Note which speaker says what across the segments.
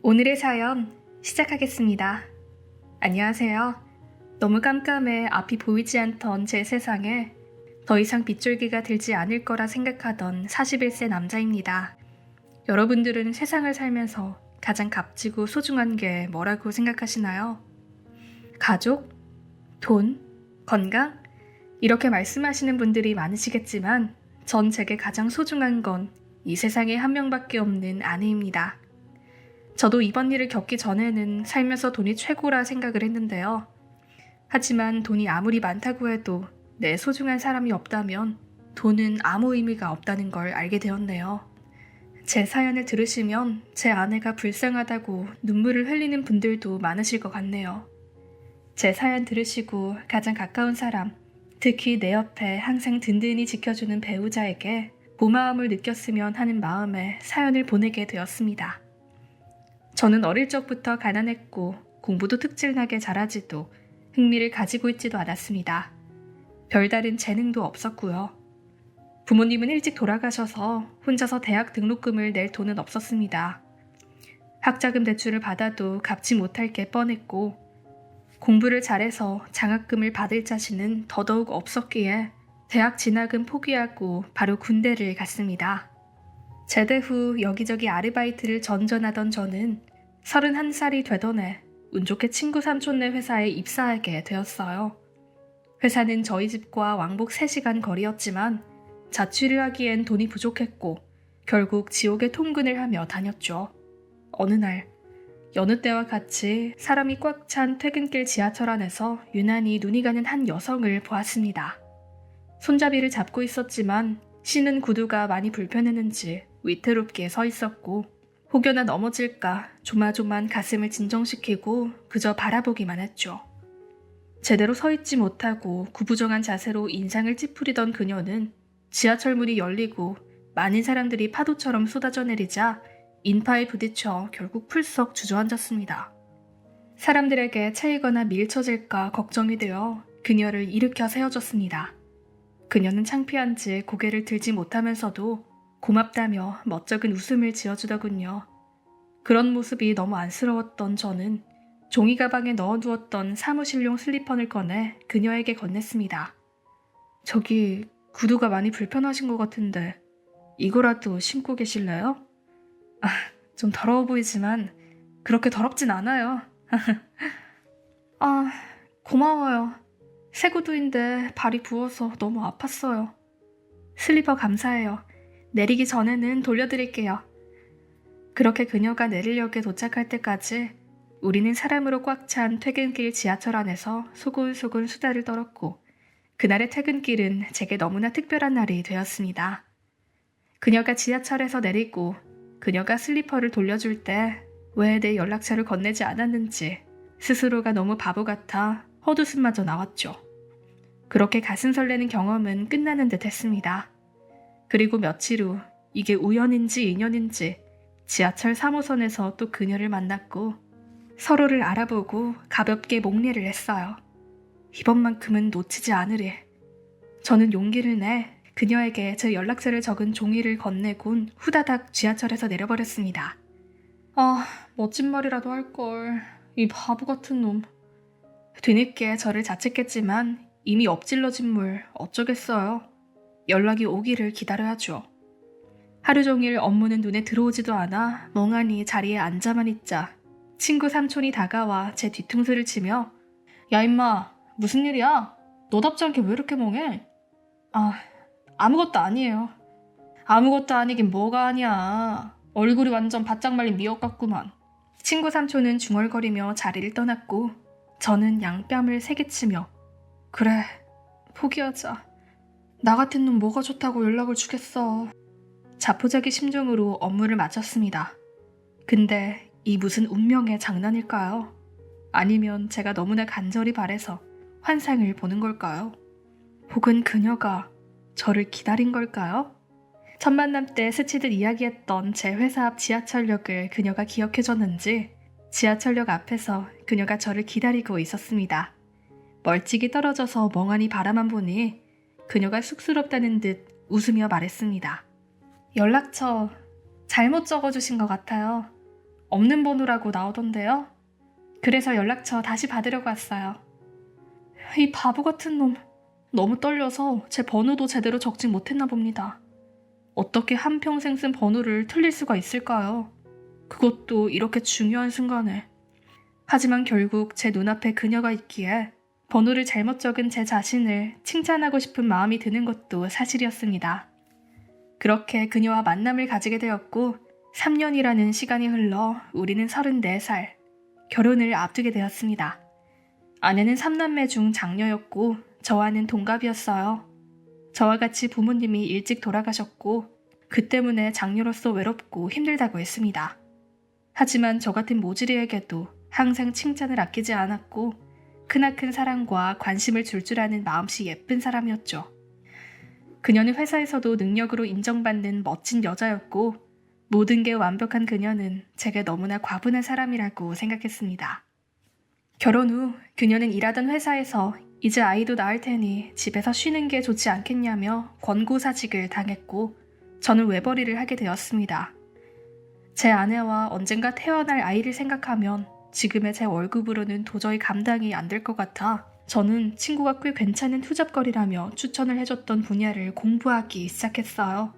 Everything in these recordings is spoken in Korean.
Speaker 1: 오늘의 사연 시작하겠습니다. 안녕하세요. 너무 깜깜해 앞이 보이지 않던 제 세상에 더 이상 빗줄기가 들지 않을 거라 생각하던 41세 남자입니다. 여러분들은 세상을 살면서 가장 값지고 소중한 게 뭐라고 생각하시나요? 가족? 돈? 건강? 이렇게 말씀하시는 분들이 많으시겠지만 전 제게 가장 소중한 건 이 세상에 한 명밖에 없는 아내입니다. 저도 이번 일을 겪기 전에는 살면서 돈이 최고라 생각을 했는데요. 하지만 돈이 아무리 많다고 해도 내 소중한 사람이 없다면 돈은 아무 의미가 없다는 걸 알게 되었네요. 제 사연을 들으시면 제 아내가 불쌍하다고 눈물을 흘리는 분들도 많으실 것 같네요. 제 사연 들으시고 가장 가까운 사람, 특히 내 옆에 항상 든든히 지켜주는 배우자에게 고마움을 느꼈으면 하는 마음에 사연을 보내게 되었습니다. 저는 어릴 적부터 가난했고 공부도 특질나게 잘하지도 흥미를 가지고 있지도 않았습니다. 별다른 재능도 없었고요. 부모님은 일찍 돌아가셔서 혼자서 대학 등록금을 낼 돈은 없었습니다. 학자금 대출을 받아도 갚지 못할 게 뻔했고 공부를 잘해서 장학금을 받을 자신은 더더욱 없었기에 대학 진학은 포기하고 바로 군대를 갔습니다. 제대 후 여기저기 아르바이트를 전전하던 저는 31살이 되던 해 운 좋게 친구 삼촌네 회사에 입사하게 되었어요. 회사는 저희 집과 왕복 3시간 거리였지만 자취를 하기엔 돈이 부족했고 결국 지옥의 통근을 하며 다녔죠. 어느 날 여느 때와 같이 사람이 꽉 찬 퇴근길 지하철 안에서 유난히 눈이 가는 한 여성을 보았습니다. 손잡이를 잡고 있었지만 신은 구두가 많이 불편했는지 위태롭게 서 있었고 혹여나 넘어질까 조마조만 가슴을 진정시키고 그저 바라보기만 했죠. 제대로 서 있지 못하고 구부정한 자세로 인상을 찌푸리던 그녀는 지하철 문이 열리고 많은 사람들이 파도처럼 쏟아져 내리자 인파에 부딪혀 결국 풀썩 주저앉았습니다. 사람들에게 차이거나 밀쳐질까 걱정이 되어 그녀를 일으켜 세워줬습니다. 그녀는 창피한지 고개를 들지 못하면서도 고맙다며 멋쩍은 웃음을 지어주더군요. 그런 모습이 너무 안쓰러웠던 저는 종이 가방에 넣어두었던 사무실용 슬리퍼를 꺼내 그녀에게 건넸습니다. 저기 구두가 많이 불편하신 것 같은데 이거라도 신고 계실래요? 아, 좀 더러워 보이지만 그렇게 더럽진 않아요. 아, 고마워요. 새 구두인데 발이 부어서 너무 아팠어요. 슬리퍼 감사해요. 내리기 전에는 돌려드릴게요. 그렇게 그녀가 내리역에 도착할 때까지 우리는 사람으로 꽉 찬 퇴근길 지하철 안에서 소곤소곤 수다를 떨었고 그날의 퇴근길은 제게 너무나 특별한 날이 되었습니다. 그녀가 지하철에서 내리고 그녀가 슬리퍼를 돌려줄 때 왜 내 연락처를 건네지 않았는지 스스로가 너무 바보 같아 헛웃음마저 나왔죠. 그렇게 가슴 설레는 경험은 끝나는 듯 했습니다. 그리고 며칠 후 이게 우연인지 인연인지 지하철 3호선에서 또 그녀를 만났고 서로를 알아보고 가볍게 목례를 했어요. 이번만큼은 놓치지 않으리. 저는 용기를 내 그녀에게 제 연락처를 적은 종이를 건네곤 후다닥 지하철에서 내려버렸습니다. 아, 멋진 말이라도 할걸. 이 바보 같은 놈. 뒤늦게 저를 자책했지만 이미 엎질러진 물 어쩌겠어요. 연락이 오기를 기다려야죠. 하루 종일 업무는 눈에 들어오지도 않아 멍하니 자리에 앉아만 있자 친구 삼촌이 다가와 제 뒤통수를 치며 야 임마 무슨 일이야? 너답지 않게 왜 이렇게 멍해? 아 아무것도 아니에요. 아무것도 아니긴 뭐가 아니야. 얼굴이 완전 바짝 말린 미역 같구만. 친구 삼촌은 중얼거리며 자리를 떠났고 저는 양뺨을 세게 치며 그래 포기하자. 나 같은 놈 뭐가 좋다고 연락을 주겠어. 자포자기 심정으로 업무를 마쳤습니다. 근데 이 무슨 운명의 장난일까요? 아니면 제가 너무나 간절히 바래서 환상을 보는 걸까요? 혹은 그녀가 저를 기다린 걸까요? 첫 만남 때 스치듯 이야기했던 제 회사 앞 지하철역을 그녀가 기억해줬는지 지하철역 앞에서 그녀가 저를 기다리고 있었습니다. 멀찍이 떨어져서 멍하니 바라만 보니 그녀가 쑥스럽다는 듯 웃으며 말했습니다. 연락처 잘못 적어주신 것 같아요. 없는 번호라고 나오던데요. 그래서 연락처 다시 받으려고 왔어요. 이 바보 같은 놈. 너무 떨려서 제 번호도 제대로 적지 못했나 봅니다. 어떻게 한평생 쓴 번호를 틀릴 수가 있을까요? 그것도 이렇게 중요한 순간에. 하지만 결국 제 눈앞에 그녀가 있기에 번호를 잘못 적은 제 자신을 칭찬하고 싶은 마음이 드는 것도 사실이었습니다. 그렇게 그녀와 만남을 가지게 되었고 3년이라는 시간이 흘러 우리는 34살, 결혼을 앞두게 되었습니다. 아내는 3남매 중 장녀였고 저와는 동갑이었어요. 저와 같이 부모님이 일찍 돌아가셨고 그 때문에 장녀로서 외롭고 힘들다고 했습니다. 하지만 저 같은 모질이에게도 항상 칭찬을 아끼지 않았고 크나큰 사랑과 관심을 줄줄 아는 마음씨 예쁜 사람이었죠. 그녀는 회사에서도 능력으로 인정받는 멋진 여자였고 모든 게 완벽한 그녀는 제게 너무나 과분한 사람이라고 생각했습니다. 결혼 후 그녀는 일하던 회사에서 이제 아이도 낳을 테니 집에서 쉬는 게 좋지 않겠냐며 권고사직을 당했고 저는 외벌이를 하게 되었습니다. 제 아내와 언젠가 태어날 아이를 생각하면 지금의 제 월급으로는 도저히 감당이 안 될 것 같아 저는 친구가 꽤 괜찮은 투잡거리라며 추천을 해줬던 분야를 공부하기 시작했어요.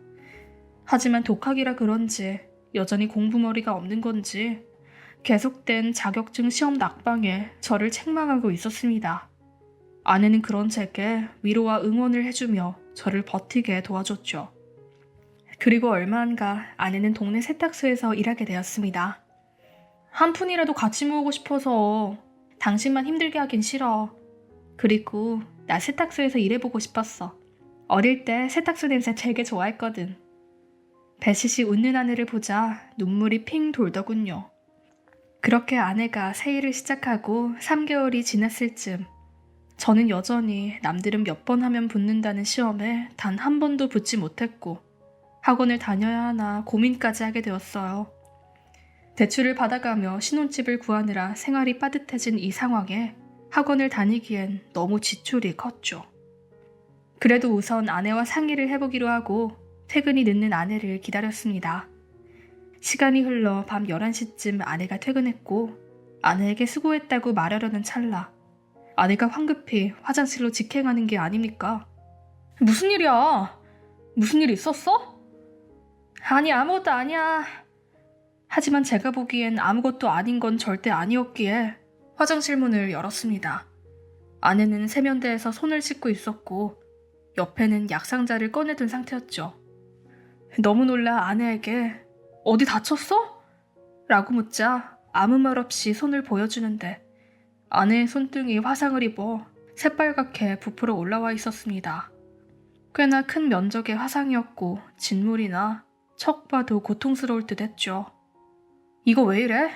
Speaker 1: 하지만 독학이라 그런지 여전히 공부머리가 없는 건지 계속된 자격증 시험 낙방에 저를 책망하고 있었습니다. 아내는 그런 제게 위로와 응원을 해주며 저를 버티게 도와줬죠. 그리고 얼마 안가 아내는 동네 세탁소에서 일하게 되었습니다. 한 푼이라도 같이 모으고 싶어서 당신만 힘들게 하긴 싫어. 그리고 나 세탁소에서 일해보고 싶었어. 어릴 때 세탁소 냄새 되게 좋아했거든. 배시시 웃는 아내를 보자 눈물이 핑 돌더군요. 그렇게 아내가 새 일을 시작하고 3개월이 지났을 즈음 저는 여전히 남들은 몇 번 하면 붙는다는 시험에 단 한 번도 붙지 못했고 학원을 다녀야 하나 고민까지 하게 되었어요. 대출을 받아가며 신혼집을 구하느라 생활이 빠듯해진 이 상황에 학원을 다니기엔 너무 지출이 컸죠. 그래도 우선 아내와 상의를 해보기로 하고 퇴근이 늦는 아내를 기다렸습니다. 시간이 흘러 밤 11시쯤 아내가 퇴근했고 아내에게 수고했다고 말하려는 찰나 아내가 황급히 화장실로 직행하는 게 아닙니까? 무슨 일이야? 무슨 일 있었어? 아니 아무것도 아니야. 하지만 제가 보기엔 아무것도 아닌 건 절대 아니었기에 화장실 문을 열었습니다. 아내는 세면대에서 손을 씻고 있었고 옆에는 약상자를 꺼내둔 상태였죠. 너무 놀라 아내에게 어디 다쳤어? 라고 묻자 아무 말 없이 손을 보여주는데 아내의 손등이 화상을 입어 새빨갛게 부풀어 올라와 있었습니다. 꽤나 큰 면적의 화상이었고 진물이나 척 봐도 고통스러울 듯 했죠. 이거 왜 이래?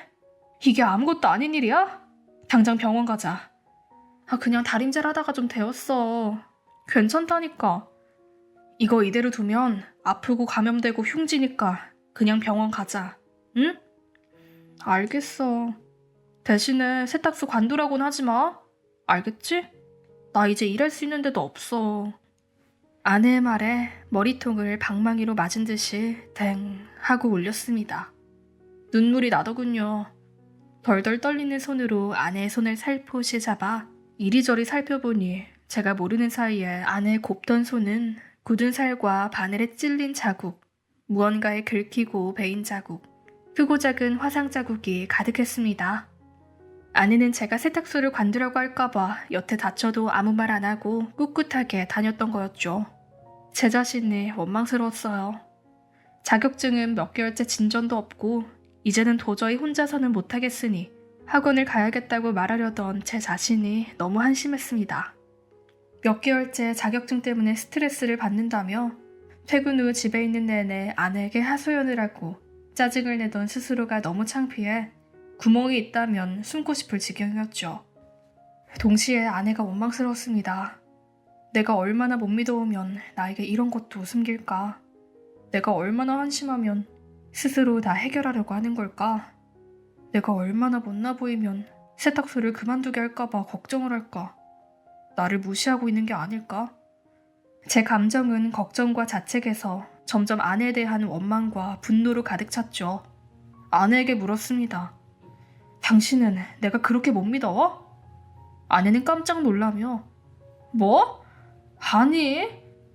Speaker 1: 이게 아무것도 아닌 일이야? 당장 병원 가자. 아, 그냥 다림질 하다가 좀 데웠어. 괜찮다니까. 이거 이대로 두면 아프고 감염되고 흉지니까 그냥 병원 가자. 응? 알겠어. 대신에 세탁소 관두라곤 하지 마. 알겠지? 나 이제 일할 수 있는 데도 없어. 아내의 말에 머리통을 방망이로 맞은 듯이 댕 하고 울렸습니다. 눈물이 나더군요. 덜덜 떨리는 손으로 아내의 손을 살포시 잡아 이리저리 살펴보니 제가 모르는 사이에 아내의 곱던 손은 굳은 살과 바늘에 찔린 자국, 무언가에 긁히고 베인 자국, 크고 작은 화상 자국이 가득했습니다. 아내는 제가 세탁소를 관두라고 할까봐 여태 다쳐도 아무 말 안 하고 꿋꿋하게 다녔던 거였죠. 제 자신이 원망스러웠어요. 자격증은 몇 개월째 진전도 없고 이제는 도저히 혼자서는 못하겠으니 학원을 가야겠다고 말하려던 제 자신이 너무 한심했습니다. 몇 개월째 자격증 때문에 스트레스를 받는다며 퇴근 후 집에 있는 내내 아내에게 하소연을 하고 짜증을 내던 스스로가 너무 창피해 구멍이 있다면 숨고 싶을 지경이었죠. 동시에 아내가 원망스러웠습니다. 내가 얼마나 못 믿어오면 나에게 이런 것도 숨길까? 내가 얼마나 한심하면 스스로 다 해결하려고 하는 걸까? 내가 얼마나 못나 보이면 세탁소를 그만두게 할까봐 걱정을 할까? 나를 무시하고 있는 게 아닐까? 제 감정은 걱정과 자책에서 점점 아내에 대한 원망과 분노로 가득 찼죠. 아내에게 물었습니다. 당신은 내가 그렇게 못 믿어? 아내는 깜짝 놀라며 뭐? 아니,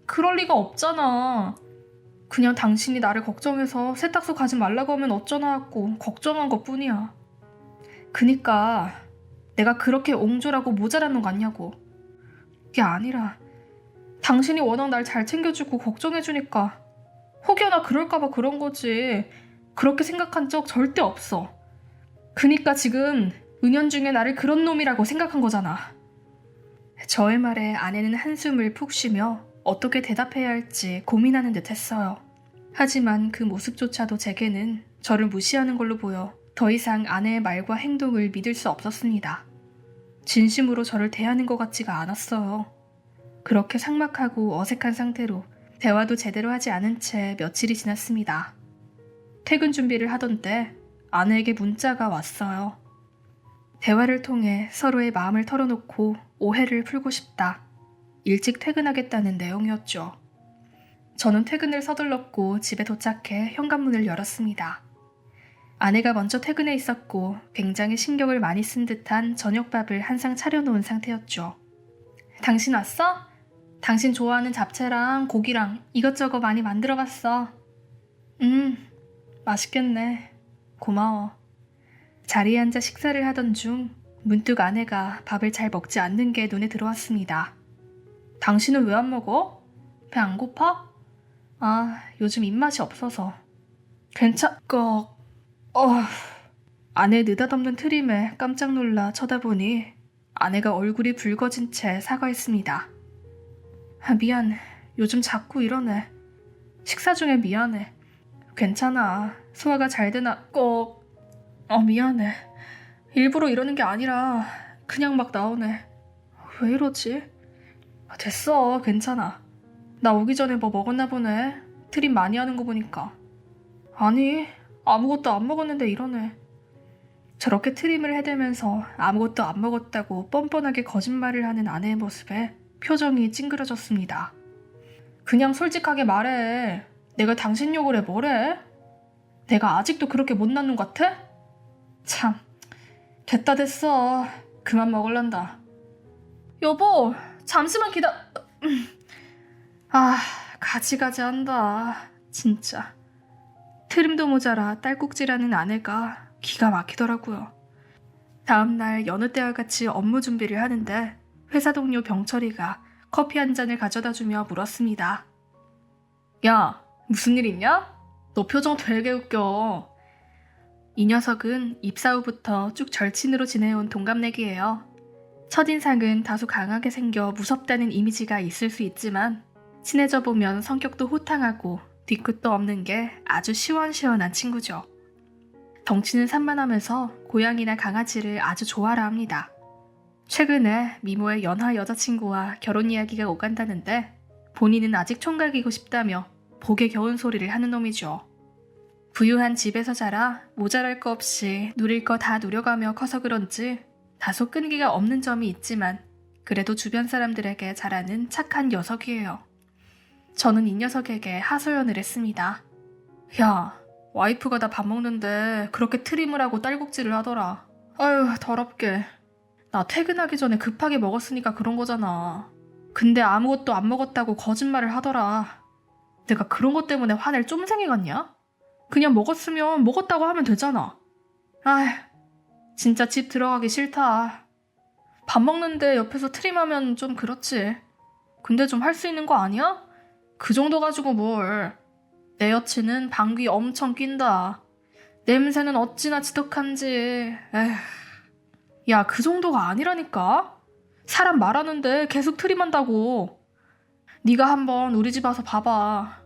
Speaker 1: 그럴 리가 없잖아. 그냥 당신이 나를 걱정해서 세탁소 가지 말라고 하면 어쩌나 하고 걱정한 것 뿐이야. 그니까 내가 그렇게 옹졸하고 모자란 놈 같냐고. 그게 아니라 당신이 워낙 날 잘 챙겨주고 걱정해주니까 혹여나 그럴까봐 그런 거지. 그렇게 생각한 적 절대 없어. 그니까 지금 은연중에 나를 그런 놈이라고 생각한 거잖아. 저의 말에 아내는 한숨을 푹 쉬며 어떻게 대답해야 할지 고민하는 듯 했어요. 하지만 그 모습조차도 제게는 저를 무시하는 걸로 보여 더 이상 아내의 말과 행동을 믿을 수 없었습니다. 진심으로 저를 대하는 것 같지가 않았어요. 그렇게 삭막하고 어색한 상태로 대화도 제대로 하지 않은 채 며칠이 지났습니다. 퇴근 준비를 하던 때 아내에게 문자가 왔어요. 대화를 통해 서로의 마음을 털어놓고 오해를 풀고 싶다. 일찍 퇴근하겠다는 내용이었죠. 저는 퇴근을 서둘렀고 집에 도착해 현관문을 열었습니다. 아내가 먼저 퇴근해 있었고 굉장히 신경을 많이 쓴 듯한 저녁밥을 한 상 차려놓은 상태였죠. 당신 왔어? 당신 좋아하는 잡채랑 고기랑 이것저것 많이 만들어 봤어. 음, 맛있겠네. 고마워. 자리에 앉아 식사를 하던 중 문득 아내가 밥을 잘 먹지 않는 게 눈에 들어왔습니다. 당신은 왜 안 먹어? 배 안 고파? 아, 요즘 입맛이 없어서. 괜찮, 거, 어. 아내 느닷없는 트림에 깜짝 놀라 쳐다보니 아내가 얼굴이 붉어진 채 사과했습니다. 아, 미안. 요즘 자꾸 이러네. 식사 중에 미안해. 괜찮아. 소화가 잘 되나, 꼭. 어, 미안해. 일부러 이러는 게 아니라 그냥 막 나오네. 왜 이러지? 아, 됐어. 괜찮아. 나 오기 전에 뭐 먹었나 보네. 트림 많이 하는 거 보니까. 아니, 아무것도 안 먹었는데 이러네. 저렇게 트림을 해대면서 아무것도 안 먹었다고 뻔뻔하게 거짓말을 하는 아내의 모습에 표정이 찡그러졌습니다. 그냥 솔직하게 말해. 내가 당신 욕을 해 뭐래? 내가 아직도 그렇게 못난 놈 같아? 참, 됐다 됐어. 그만 먹을란다. 여보, 잠시만 기다. 아, 가지가지 한다. 진짜. 트림도 모자라 딸꾹질하는 아내가 기가 막히더라고요. 다음날 여느 때와 같이 업무 준비를 하는데 회사 동료 병철이가 커피 한 잔을 가져다 주며 물었습니다. 야, 무슨 일 있냐? 너 표정 되게 웃겨. 이 녀석은 입사 후부터 쭉 절친으로 지내온 동갑내기예요. 첫인상은 다소 강하게 생겨 무섭다는 이미지가 있을 수 있지만 친해져 보면 성격도 호탕하고 뒤끝도 없는 게 아주 시원시원한 친구죠. 덩치는 산만하면서 고양이나 강아지를 아주 좋아라 합니다. 최근에 미모의 연하 여자친구와 결혼 이야기가 오간다는데 본인은 아직 총각이고 싶다며 복에 겨운 소리를 하는 놈이죠. 부유한 집에서 자라 모자랄 거 없이 누릴 거 다 누려가며 커서 그런지 다소 끈기가 없는 점이 있지만 그래도 주변 사람들에게 잘하는 착한 녀석이에요. 저는 이 녀석에게 하소연을 했습니다. 야, 와이프가 나밥 먹는데 그렇게 트림을 하고 딸꾹질을 하더라. 아유, 더럽게. 나 퇴근하기 전에 급하게 먹었으니까 그런 거잖아. 근데 아무것도 안 먹었다고 거짓말을 하더라. 내가 그런 것 때문에 화낼 쫌생이 같냐? 그냥 먹었으면 먹었다고 하면 되잖아. 아휴, 진짜 집 들어가기 싫다. 밥 먹는데 옆에서 트림하면 좀 그렇지. 근데 좀 할 수 있는 거 아니야? 그 정도 가지고 뭘. 내 여친은 방귀 엄청 낀다. 냄새는 어찌나 지독한지. 에휴. 야, 그 정도가 아니라니까? 사람 말하는데 계속 트림한다고. 네가 한번 우리 집 와서 봐봐.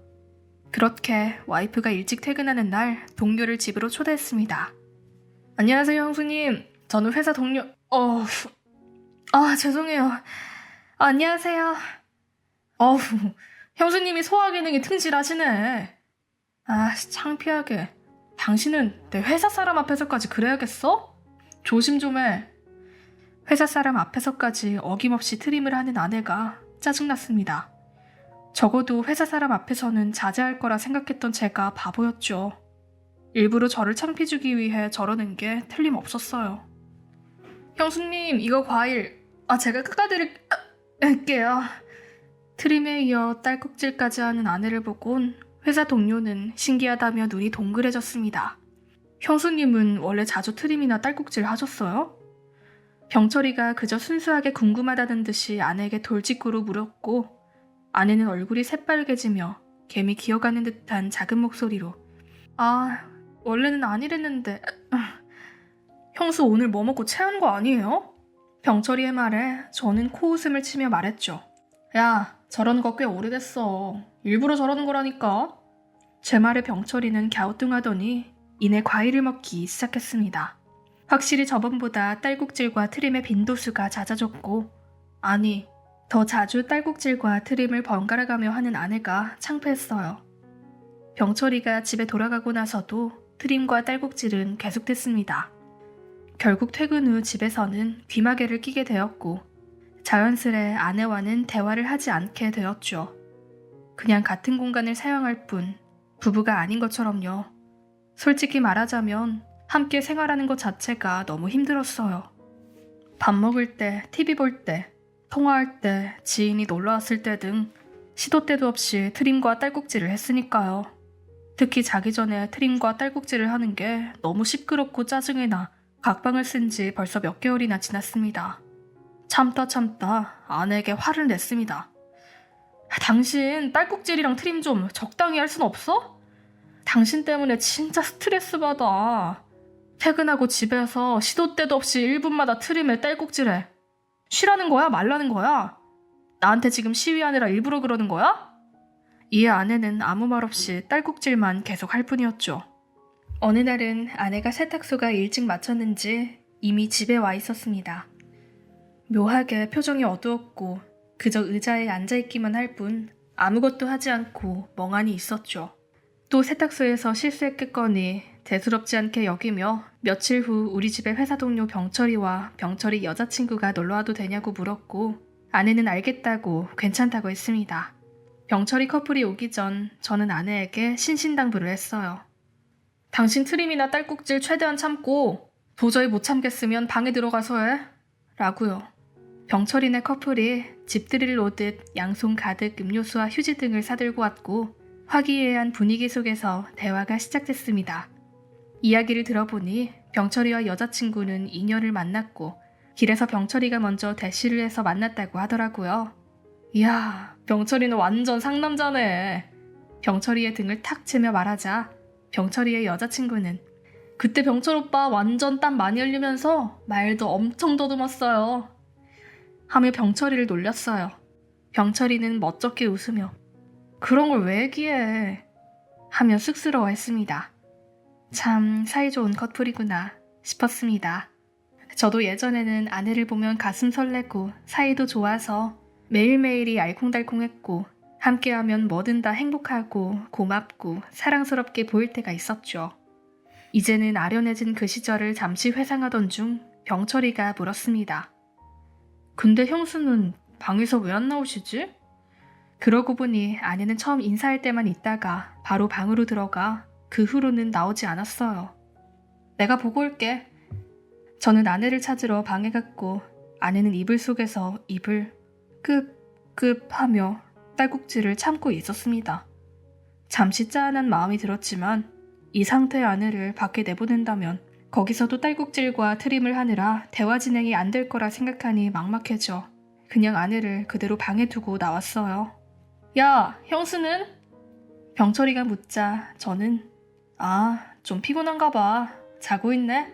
Speaker 1: 그렇게 와이프가 일찍 퇴근하는 날 동료를 집으로 초대했습니다. 안녕하세요, 형수님. 저는 회사 동료... 어우... 아, 죄송해요. 아, 안녕하세요. 어우, 형수님이 소화 기능이 튼실하시네. 아, 창피하게. 당신은 내 회사 사람 앞에서까지 그래야겠어? 조심 좀 해. 회사 사람 앞에서까지 어김없이 트림을 하는 아내가 짜증났습니다. 적어도 회사 사람 앞에서는 자제할 거라 생각했던 제가 바보였죠. 일부러 저를 창피 주기 위해 저러는 게 틀림없었어요. 형수님, 이거 과일. 아, 제가 깎아드릴게요. 트림에 이어 딸꾹질까지 하는 아내를 보곤 회사 동료는 신기하다며 눈이 동그래졌습니다. 형수님은 원래 자주 트림이나 딸꾹질 하셨어요? 병철이가 그저 순수하게 궁금하다는 듯이 아내에게 돌직구로 물었고 아내는 얼굴이 새빨개지며 개미 기어가는 듯한 작은 목소리로 아 원래는 아니랬는데 형수 오늘 뭐 먹고 체한 거 아니에요? 병철이의 말에 저는 코웃음을 치며 말했죠. 야 저러는 거 꽤 오래됐어. 일부러 저러는 거라니까. 제 말에 병철이는 갸우뚱하더니 이내 과일을 먹기 시작했습니다. 확실히 저번보다 딸꾹질과 트림의 빈도수가 잦아졌고, 아니, 더 자주 딸꾹질과 트림을 번갈아가며 하는 아내가 창피했어요. 병철이가 집에 돌아가고 나서도 트림과 딸꾹질은 계속됐습니다. 결국 퇴근 후 집에서는 귀마개를 끼게 되었고, 자연스레 아내와는 대화를 하지 않게 되었죠. 그냥 같은 공간을 사용할 뿐 부부가 아닌 것처럼요. 솔직히 말하자면 함께 생활하는 것 자체가 너무 힘들었어요. 밥 먹을 때, TV 볼 때, 통화할 때, 지인이 놀러 왔을 때 등 시도 때도 없이 트림과 딸꾹질을 했으니까요. 특히 자기 전에 트림과 딸꾹질을 하는 게 너무 시끄럽고 짜증이 나 각방을 쓴 지 벌써 몇 개월이나 지났습니다. 참다 참다 아내에게 화를 냈습니다. 당신 딸꾹질이랑 트림 좀 적당히 할 순 없어? 당신 때문에 진짜 스트레스 받아. 퇴근하고 집에서 시도 때도 없이 1분마다 트림에 딸꾹질해. 쉬라는 거야? 말라는 거야? 나한테 지금 시위하느라 일부러 그러는 거야? 이에 아내는 아무 말 없이 딸꾹질만 계속 할 뿐이었죠. 어느 날은 아내가 세탁소가 일찍 마쳤는지 이미 집에 와 있었습니다. 묘하게 표정이 어두웠고 그저 의자에 앉아있기만 할 뿐 아무것도 하지 않고 멍하니 있었죠. 또 세탁소에서 실수했겠거니 대수롭지 않게 여기며 며칠 후 우리 집에 회사 동료 병철이와 병철이 여자친구가 놀러와도 되냐고 물었고 아내는 알겠다고 괜찮다고 했습니다. 병철이 커플이 오기 전 저는 아내에게 신신당부를 했어요. 당신 트림이나 딸꾹질 최대한 참고 도저히 못 참겠으면 방에 들어가서 해. 라고요. 병철이네 커플이 집들이를 오듯 양손 가득 음료수와 휴지 등을 사들고 왔고 화기애애한 분위기 속에서 대화가 시작됐습니다. 이야기를 들어보니 병철이와 여자친구는 인연을 만났고 길에서 병철이가 먼저 대시를 해서 만났다고 하더라고요. 이야, 병철이는 완전 상남자네. 병철이의 등을 탁 치며 말하자 병철이의 여자친구는 그때 병철 오빠 완전 땀 많이 흘리면서 말도 엄청 더듬었어요. 하며 병철이를 놀렸어요. 병철이는 멋쩍게 웃으며 그런 걸 왜 얘기해? 하며 쑥스러워했습니다. 참 사이좋은 커플이구나 싶었습니다. 저도 예전에는 아내를 보면 가슴 설레고 사이도 좋아서 매일매일이 알콩달콩했고 함께하면 뭐든 다 행복하고 고맙고 사랑스럽게 보일 때가 있었죠. 이제는 아련해진 그 시절을 잠시 회상하던 중 병철이가 물었습니다. 근데 형수는 방에서 왜 안 나오시지? 그러고 보니 아내는 처음 인사할 때만 있다가 바로 방으로 들어가 그 후로는 나오지 않았어요. 내가 보고 올게. 저는 아내를 찾으러 방에 갔고 아내는 이불 속에서 입을 끄끄 하며 딸꾹질을 참고 있었습니다. 잠시 짠한 마음이 들었지만 이 상태의 아내를 밖에 내보낸다면 거기서도 딸꾹질과 트림을 하느라 대화 진행이 안 될 거라 생각하니 막막해져 그냥 아내를 그대로 방에 두고 나왔어요. 야, 형수는? 병철이가 묻자 저는 아, 좀 피곤한가 봐. 자고 있네?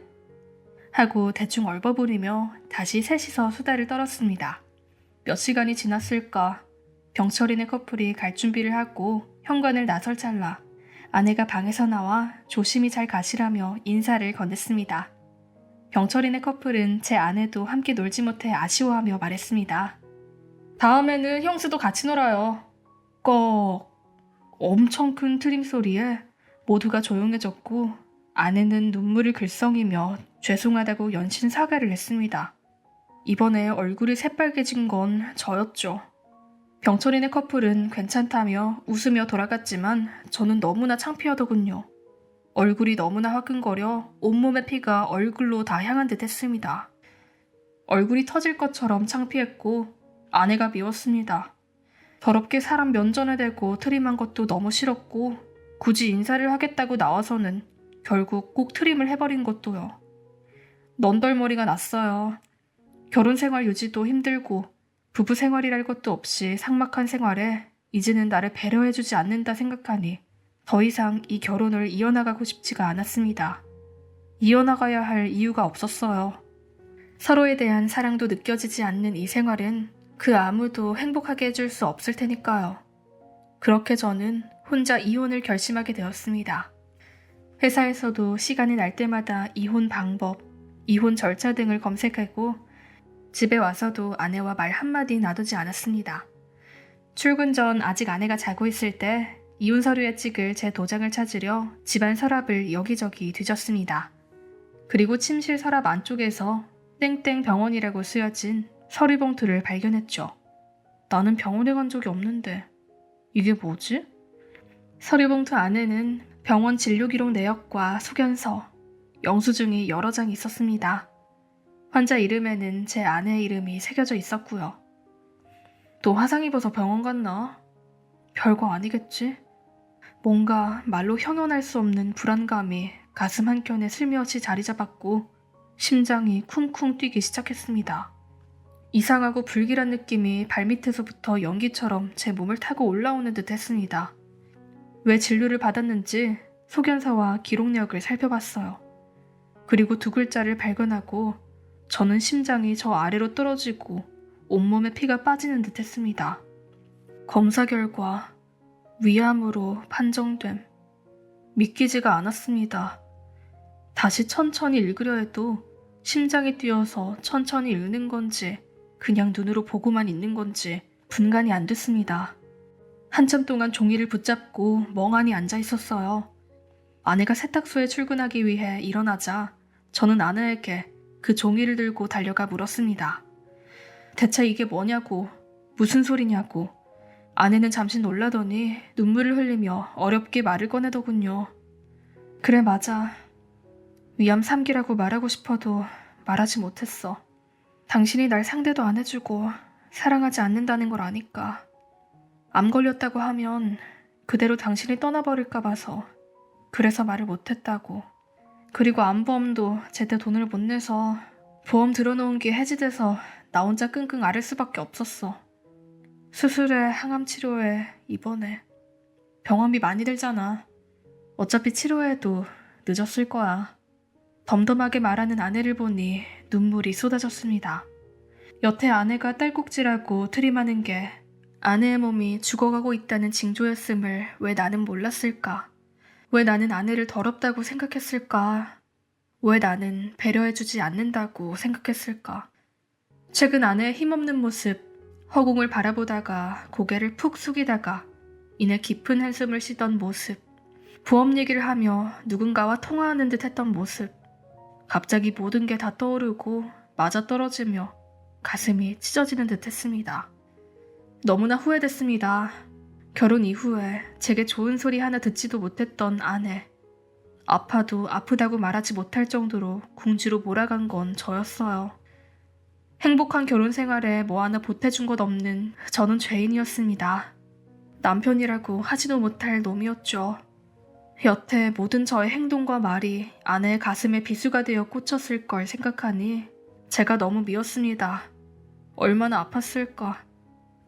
Speaker 1: 하고 대충 얼버무리며 다시 셋이서 수다를 떨었습니다. 몇 시간이 지났을까? 병철이네 커플이 갈 준비를 하고 현관을 나설 찰나 아내가 방에서 나와 조심히 잘 가시라며 인사를 건넸습니다. 병철이네 커플은 제 아내도 함께 놀지 못해 아쉬워하며 말했습니다. 다음에는 형수도 같이 놀아요. 꺽. 엄청 큰 트림 소리에 모두가 조용해졌고 아내는 눈물을 글썽이며 죄송하다고 연신 사과를 했습니다. 이번에 얼굴이 새빨개진 건 저였죠. 병철이네 커플은 괜찮다며 웃으며 돌아갔지만 저는 너무나 창피하더군요. 얼굴이 너무나 화끈거려 온몸의 피가 얼굴로 다 향한 듯 했습니다. 얼굴이 터질 것처럼 창피했고 아내가 미웠습니다. 더럽게 사람 면전에 대고 트림한 것도 너무 싫었고 굳이 인사를 하겠다고 나와서는 결국 꼭 트림을 해버린 것도요. 넌덜머리가 났어요. 결혼 생활 유지도 힘들고 부부 생활이랄 것도 없이 삭막한 생활에 이제는 나를 배려해주지 않는다 생각하니 더 이상 이 결혼을 이어나가고 싶지가 않았습니다. 이어나가야 할 이유가 없었어요. 서로에 대한 사랑도 느껴지지 않는 이 생활은 그 아무도 행복하게 해줄 수 없을 테니까요. 그렇게 저는 혼자 이혼을 결심하게 되었습니다. 회사에서도 시간이 날 때마다 이혼 방법, 이혼 절차 등을 검색하고 집에 와서도 아내와 말 한마디 나누지 않았습니다. 출근 전 아직 아내가 자고 있을 때 이혼 서류에 찍을 제 도장을 찾으려 집안 서랍을 여기저기 뒤졌습니다. 그리고 침실 서랍 안쪽에서 땡땡 병원이라고 쓰여진 서류 봉투를 발견했죠. 나는 병원에 간 적이 없는데 이게 뭐지? 서류 봉투 안에는 병원 진료 기록 내역과 소견서, 영수증이 여러 장 있었습니다. 환자 이름에는 제 아내의 이름이 새겨져 있었고요. 또 화상 입어서 병원 갔나? 별거 아니겠지? 뭔가 말로 형언할 수 없는 불안감이 가슴 한켠에 슬며시 자리 잡았고 심장이 쿵쿵 뛰기 시작했습니다. 이상하고 불길한 느낌이 발밑에서부터 연기처럼 제 몸을 타고 올라오는 듯 했습니다. 왜 진료를 받았는지 소견서와 기록력을 살펴봤어요. 그리고 두 글자를 발견하고 저는 심장이 저 아래로 떨어지고 온몸에 피가 빠지는 듯 했습니다. 검사 결과 위암으로 판정됨. 믿기지가 않았습니다. 다시 천천히 읽으려 해도 심장이 뛰어서 천천히 읽는 건지 그냥 눈으로 보고만 있는 건지 분간이 안 됐습니다. 한참 동안 종이를 붙잡고 멍하니 앉아 있었어요. 아내가 세탁소에 출근하기 위해 일어나자 저는 아내에게 그 종이를 들고 달려가 물었습니다. 대체 이게 뭐냐고, 무슨 소리냐고. 아내는 잠시 놀라더니 눈물을 흘리며 어렵게 말을 꺼내더군요. 그래, 맞아. 위암 3기라고 말하고 싶어도 말하지 못했어. 당신이 날 상대도 안 해주고 사랑하지 않는다는 걸 아니까. 암 걸렸다고 하면 그대로 당신이 떠나버릴까 봐서 그래서 말을 못했다고. 그리고 암보험도 제때 돈을 못 내서 보험 들어놓은 게 해지돼서 나 혼자 끙끙 앓을 수밖에 없었어. 수술에 항암 치료에 입원해. 병원비 많이 들잖아. 어차피 치료해도 늦었을 거야. 덤덤하게 말하는 아내를 보니 눈물이 쏟아졌습니다. 여태 아내가 딸꾹질하고 트림하는 게 아내의 몸이 죽어가고 있다는 징조였음을 왜 나는 몰랐을까? 왜 나는 아내를 더럽다고 생각했을까? 왜 나는 배려해주지 않는다고 생각했을까? 최근 아내의 힘없는 모습, 허공을 바라보다가 고개를 푹 숙이다가 이내 깊은 한숨을 쉬던 모습, 부업 얘기를 하며 누군가와 통화하는 듯 했던 모습, 갑자기 모든 게 다 떠오르고 맞아 떨어지며 가슴이 찢어지는 듯 했습니다. 너무나 후회됐습니다. 결혼 이후에 제게 좋은 소리 하나 듣지도 못했던 아내. 아파도 아프다고 말하지 못할 정도로 궁지로 몰아간 건 저였어요. 행복한 결혼 생활에 뭐 하나 보태준 것 없는 저는 죄인이었습니다. 남편이라고 하지도 못할 놈이었죠. 여태 모든 저의 행동과 말이 아내의 가슴에 비수가 되어 꽂혔을 걸 생각하니 제가 너무 미웠습니다. 얼마나 아팠을까.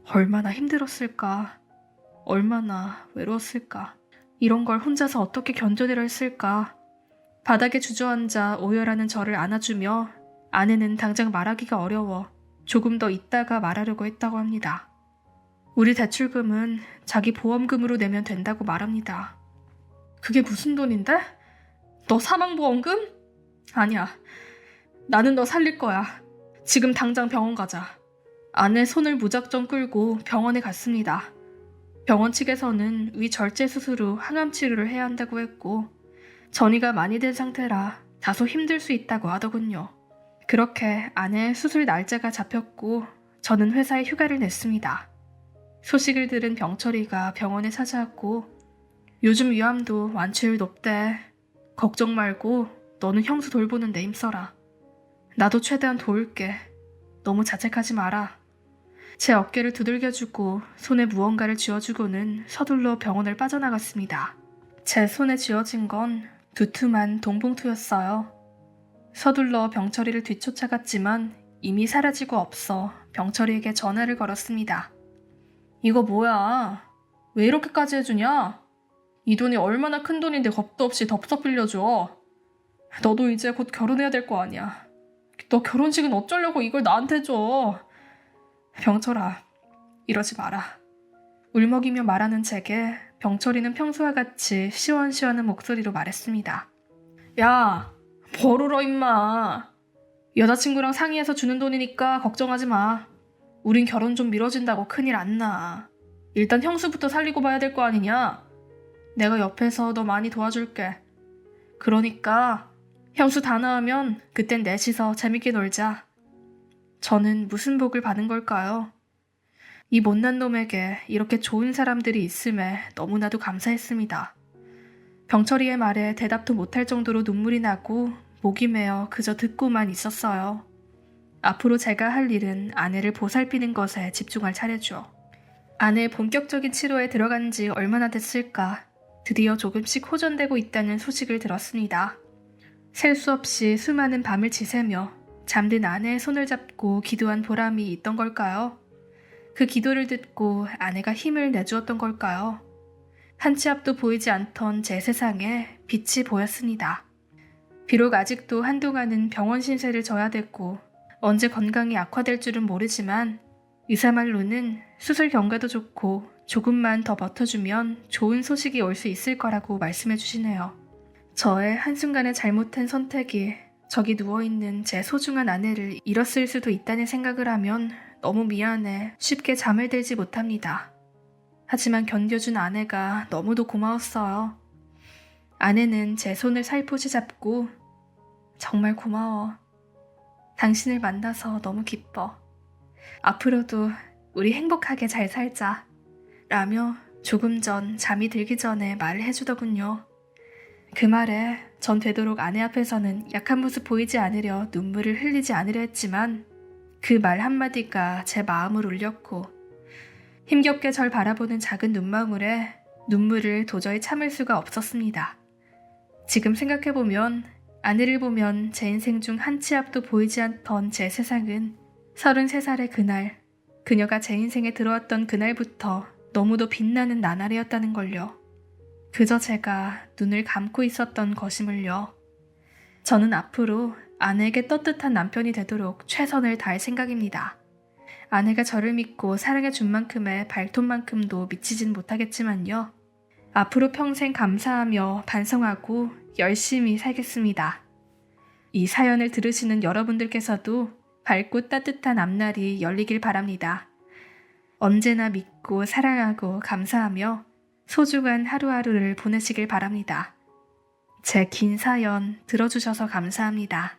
Speaker 1: 얼마나 힘들었을까. 얼마나 외로웠을까. 이런 걸 혼자서 어떻게 견뎌내려 했을까. 바닥에 주저앉아 오열하는 저를 안아주며 아내는 당장 말하기가 어려워 조금 더 있다가 말하려고 했다고 합니다. 우리 대출금은 자기 보험금으로 내면 된다고 말합니다. 그게 무슨 돈인데? 너 사망보험금? 아니야. 나는 너 살릴 거야. 지금 당장 병원 가자. 아내 손을 무작정 끌고 병원에 갔습니다. 병원 측에서는 위 절제 수술 후 항암 치료를 해야 한다고 했고 전이가 많이 된 상태라 다소 힘들 수 있다고 하더군요. 그렇게 아내의 수술 날짜가 잡혔고 저는 회사에 휴가를 냈습니다. 소식을 들은 병철이가 병원에 찾아왔고 요즘 위암도 완치율 높대. 걱정 말고 너는 형수 돌보는 데 힘써라. 나도 최대한 도울게. 너무 자책하지 마라. 제 어깨를 두들겨주고 손에 무언가를 쥐어주고는 서둘러 병원을 빠져나갔습니다. 제 손에 쥐어진 건 두툼한 동봉투였어요. 서둘러 병철이를 뒤쫓아갔지만 이미 사라지고 없어 병철이에게 전화를 걸었습니다. 이거 뭐야? 왜 이렇게까지 해주냐? 이 돈이 얼마나 큰 돈인데 겁도 없이 덥석 빌려줘. 너도 이제 곧 결혼해야 될 거 아니야. 너 결혼식은 어쩌려고 이걸 나한테 줘. 병철아, 이러지 마라. 울먹이며 말하는 제게 병철이는 평소와 같이 시원시원한 목소리로 말했습니다. 야, 벌어라 임마. 여자친구랑 상의해서 주는 돈이니까 걱정하지 마. 우린 결혼 좀 미뤄진다고 큰일 안 나. 일단 형수부터 살리고 봐야 될 거 아니냐? 내가 옆에서 너 많이 도와줄게. 그러니까 형수 다 나으면 그땐 넷이서 재밌게 놀자. 저는 무슨 복을 받은 걸까요? 이 못난 놈에게 이렇게 좋은 사람들이 있음에 너무나도 감사했습니다. 병철이의 말에 대답도 못할 정도로 눈물이 나고 목이 메어 그저 듣고만 있었어요. 앞으로 제가 할 일은 아내를 보살피는 것에 집중할 차례죠. 아내의 본격적인 치료에 들어간 지 얼마나 됐을까? 드디어 조금씩 호전되고 있다는 소식을 들었습니다. 셀 수 없이 수많은 밤을 지새며 잠든 아내의 손을 잡고 기도한 보람이 있던 걸까요? 그 기도를 듣고 아내가 힘을 내주었던 걸까요? 한치 앞도 보이지 않던 제 세상에 빛이 보였습니다. 비록 아직도 한동안은 병원 신세를 져야 됐고 언제 건강이 악화될 줄은 모르지만 의사 말로는 수술 경과도 좋고 조금만 더 버텨주면 좋은 소식이 올 수 있을 거라고 말씀해 주시네요. 저의 한순간의 잘못한 선택이 저기 누워있는 제 소중한 아내를 잃었을 수도 있다는 생각을 하면 너무 미안해 쉽게 잠을 들지 못합니다. 하지만 견뎌준 아내가 너무도 고마웠어요. 아내는 제 손을 살포시 잡고 정말 고마워. 당신을 만나서 너무 기뻐. 앞으로도 우리 행복하게 잘 살자. 라며 조금 전 잠이 들기 전에 말을 해주더군요. 그 말에 전 되도록 아내 앞에서는 약한 모습 보이지 않으려 눈물을 흘리지 않으려 했지만 그 말 한마디가 제 마음을 울렸고 힘겹게 절 바라보는 작은 눈망울에 눈물을 도저히 참을 수가 없었습니다. 지금 생각해보면 아내를 보면 제 인생 중 한 치 앞도 보이지 않던 제 세상은 33살의 그날 그녀가 제 인생에 들어왔던 그날부터 너무도 빛나는 나날이었다는 걸요. 그저 제가 눈을 감고 있었던 것임을요. 저는 앞으로 아내에게 떳떳한 남편이 되도록 최선을 다할 생각입니다. 아내가 저를 믿고 사랑해 준 만큼의 발톱만큼도 미치진 못하겠지만요. 앞으로 평생 감사하며 반성하고 열심히 살겠습니다. 이 사연을 들으시는 여러분들께서도 밝고 따뜻한 앞날이 열리길 바랍니다. 언제나 믿고 사랑하고 감사하며 소중한 하루하루를 보내시길 바랍니다. 제 긴 사연 들어주셔서 감사합니다.